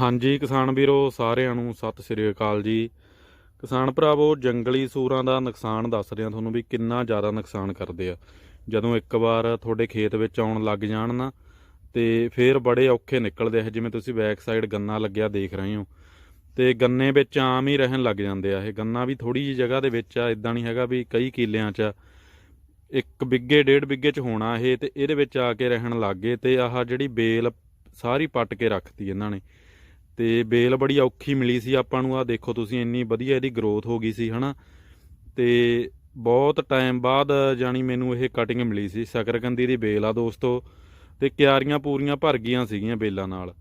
ਹਾਂਜੀ, ਕਿਸਾਨ ਵੀਰੋ, ਸਾਰਿਆਂ ਨੂੰ ਸਤਿ ਸ੍ਰੀ ਅਕਾਲ ਜੀ। ਕਿਸਾਨ ਭਰਾਵੋ, ਜੰਗਲੀ ਸੂਰਾਂ ਦਾ ਨੁਕਸਾਨ ਦੱਸ ਰਿਹਾ ਤੁਹਾਨੂੰ ਵੀ ਕਿੰਨਾ ਜ਼ਿਆਦਾ ਨੁਕਸਾਨ ਕਰਦੇ ਆ। ਜਦੋਂ ਇੱਕ ਵਾਰ ਤੁਹਾਡੇ ਖੇਤ ਵਿੱਚ ਆਉਣ ਲੱਗ ਜਾਣ ਨਾ, ਤੇ ਫਿਰ ਬੜੇ ਔਖੇ ਨਿਕਲਦੇ ਆ ਜਿਵੇਂ ਤੁਸੀਂ ਬੈਕ ਸਾਈਡ ਗੰਨਾ ਲੱਗਿਆ ਦੇਖ ਰਹੇ ਹੋ। ਤੇ ਗੰਨੇ ਵਿੱਚ ਆਮ ਹੀ ਰਹਿਣ ਲੱਗ ਜਾਂਦੇ ਆ। ਇਹ ਗੰਨਾ ਵੀ ਥੋੜੀ ਜੀ ਜਗ੍ਹਾ ਦੇ ਵਿੱਚ ਆ ਇਦਾਂ ਨਹੀਂ ਹੈਗਾ ਵੀ ਕਈ ਕਿੱਲਿਆਂ 'ਚ ਆ। ਇੱਕ ਬਿੱਗੇ, ਡੇਢ ਬਿੱਗੇ 'ਚ ਹੋਣਾ ਇਹ ਤੇ ਇਹਦੇ ਵਿੱਚ ਆ ਕੇ ਰਹਿਣ ਲੱਗ ਗਏ ਤੇ ਆਹ ਜਿਹੜੀ ਬੇਲ ਸਾਰੀ ਪੱਟ ਕੇ ਰੱਖਤੀ ਇਹਨਾਂ ਨੇ। ਤੇ ਬੇਲ ਬੜੀ ਔਖੀ ਮਿਲੀ ਸੀ ਆਪਾਂ ਨੂੰ। ਆ ਦੇਖੋ ਤੁਸੀਂ, ਇੰਨੀ ਵਧੀਆ ਇਹਦੀ ਗਰੋਥ ਹੋ ਗਈ ਸੀ, ਹਨਾ? ਤੇ ਬਹੁਤ ਟਾਈਮ ਬਾਅਦ, ਜਾਣੀ ਮੈਨੂੰ ਇਹ ਕਟਿੰਗ ਮਿਲੀ ਸੀ, ਸ਼ਕਰਕੰਦੀ ਦੀ ਬੇਲ ਆ ਦੋਸਤੋ। ਤੇ ਕਿਆਰੀਆਂ ਪੂਰੀਆਂ ਭਰ ਗਈਆਂ ਸੀਗੀਆਂ ਬੇਲਾਂ ਨਾਲ।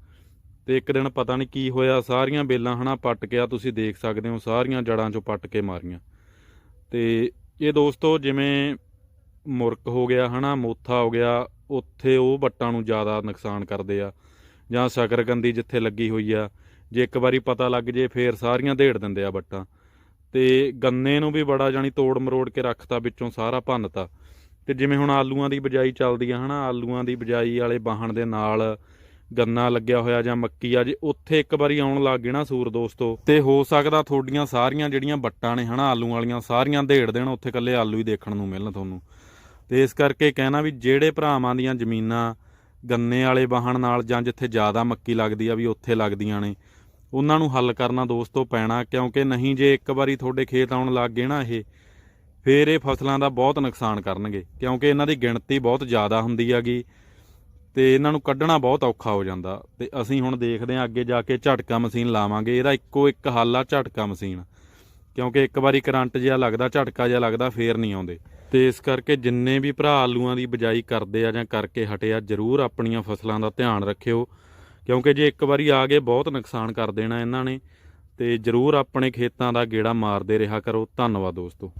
ਤੇ ਇੱਕ ਦਿਨ ਪਤਾ ਨਹੀਂ ਕੀ ਹੋਇਆ, ਸਾਰੀਆਂ ਬੇਲਾਂ, ਹਨਾ, ਪੱਟ ਕੇ, ਆ ਤੁਸੀਂ ਦੇਖ ਸਕਦੇ ਹੋ, ਸਾਰੀਆਂ ਜੜਾਂ ਚੋਂ ਪੱਟ ਕੇ ਮਾਰੀਆਂ। ਤੇ ਇਹ ਦੋਸਤੋ, ਜਿਵੇਂ ਮੁਰਕ ਹੋ ਗਿਆ, ਹਨਾ, ਮੋਥਾ ਹੋ ਗਿਆ, ਉੱਥੇ ਉਹ ਵੱਟਾਂ ਨੂੰ ਜ਼ਿਆਦਾ ਨੁਕਸਾਨ ਕਰਦੇ ਆ। ਜਾਂ ਸ਼ਕਰਕੰਦੀ ਜਿੱਥੇ ਲੱਗੀ ਹੋਈ ਆ, ਜੇ ਇੱਕ ਵਾਰੀ ਪਤਾ ਲੱਗ ਜੇ ਫੇਰ ਸਾਰੀਆਂ ਢੇੜ ਦਿੰਦੇ ਆ ਵੱਟਾਂ ਤੇ ਗੰਨੇ ਨੂੰ ਵੀ ਬੜਾ ਜਾਣੀ ਤੋੜ ਮਰੋੜ ਕੇ ਰੱਖਤਾ, ਵਿੱਚੋਂ ਸਾਰਾ ਭੰਨਤਾ। ਤੇ ਜਿਵੇਂ ਹੁਣ ਆਲੂਆਂ ਦੀ ਬਜਾਈ ਚੱਲਦੀ ਆ, ਹਨਾ, ਆਲੂਆਂ ਦੀ ਬਜਾਈ ਵਾਲੇ ਬਾਹਣ ਦੇ ਨਾਲ ਗੰਨਾ ਲੱਗਿਆ ਹੋਇਆ ਜਾਂ ਮੱਕੀ ਆ ਜੇ ਉੱਥੇ ਇੱਕ ਵਾਰੀ ਆਉਣ ਲੱਗ ਗਏ ਨਾ ਸੂਰ ਦੋਸਤੋ, ਤੇ ਹੋ ਸਕਦਾ ਤੁਹਾਡੀਆਂ ਸਾਰੀਆਂ ਜਿਹੜੀਆਂ ਵੱਟਾਂ ਨੇ, ਹਨਾ, ਆਲੂ ਵਾਲੀਆਂ, ਸਾਰੀਆਂ ਢੇੜ ਦੇਣ, ਉੱਥੇ ਕੱਲੇ ਆਲੂ ਹੀ ਦੇਖਣ ਨੂੰ ਮਿਲਣ ਤੁਹਾਨੂੰ। ਤੇ ਇਸ ਕਰਕੇ ਕਹਿਣਾ ਵੀ ਜਿਹੜੇ ਭਰਾਵਾਂ ਦੀਆਂ ਜ਼ਮੀਨਾਂ ਗੰਨੇ ਵਾਲੇ ਵਾਹਣ ਨਾਲ ਜਾਂ ਜਿੱਥੇ ਜ਼ਿਆਦਾ ਮੱਕੀ ਲੱਗਦੀ ਆ ਵੀ ਉੱਥੇ ਲੱਗਦੀਆਂ ਨੇ। ਉਹਨਾਂ ਨੂੰ ਹੱਲ ਕਰਨਾ ਦੋਸਤੋ ਪੈਣਾ, ਕਿਉਂਕਿ ਨਹੀਂ ਜੇ ਇੱਕ ਵਾਰੀ ਤੁਹਾਡੇ ਖੇਤ ਆਉਣ ਲੱਗ ਗਏ ਨਾ ਇਹ, ਫੇਰ ਇਹ ਫਸਲਾਂ ਦਾ ਬਹੁਤ ਨੁਕਸਾਨ ਕਰਨਗੇ, ਕਿਉਂਕਿ ਇਹਨਾਂ ਦੀ ਗਿਣਤੀ ਬਹੁਤ ਜ਼ਿਆਦਾ ਹੁੰਦੀ ਹੈਗੀ ਤੇ ਇਹਨਾਂ ਨੂੰ ਕੱਢਣਾ ਬਹੁਤ ਔਖਾ ਹੋ ਜਾਂਦਾ। ਤੇ ਅਸੀਂ ਹੁਣ ਦੇਖਦੇ ਹਾਂ ਅੱਗੇ ਜਾ ਕੇ ਝਟਕਾ ਮਸ਼ੀਨ ਲਾਵਾਂਗੇ, ਇਹਦਾ ਇੱਕੋ ਇੱਕ ਹੱਲ ਆ ਝਟਕਾ ਮਸ਼ੀਨ। ਕਿਉਂਕਿ ਇੱਕ ਵਾਰੀ ਕਰੰਟ ਜਿਹਾ ਲੱਗਦਾ, ਝਟਕਾ ਜਿਹਾ ਲੱਗਦਾ, ਫੇਰ ਨਹੀਂ ਆਉਂਦੇ। ਤੇ ਇਸ ਕਰਕੇ ਜਿੰਨੇ ਵੀ ਭਰਾ ਆਲੂਆਂ ਦੀ ਬਜਾਈ ਕਰਦੇ ਆ ਜਾਂ ਕਰਕੇ ਹਟੇ ਆ, ਜਰੂਰ ਆਪਣੀਆਂ ਫਸਲਾਂ ਦਾ ਧਿਆਨ ਰੱਖਿਓ। ਕਿਉਂਕਿ ਜੇ ਇੱਕ ਵਾਰੀ ਆ ਗਏ, ਬਹੁਤ ਨੁਕਸਾਨ ਕਰ ਦੇਣਾ ਇਹਨਾਂ ਨੇ ਤੇ ਜਰੂਰ ਆਪਣੇ ਖੇਤਾਂ ਦਾ ਗੇੜਾ ਮਾਰਦੇ ਰਿਹਾ ਕਰੋ। ਧੰਨਵਾਦ ਦੋਸਤੋ।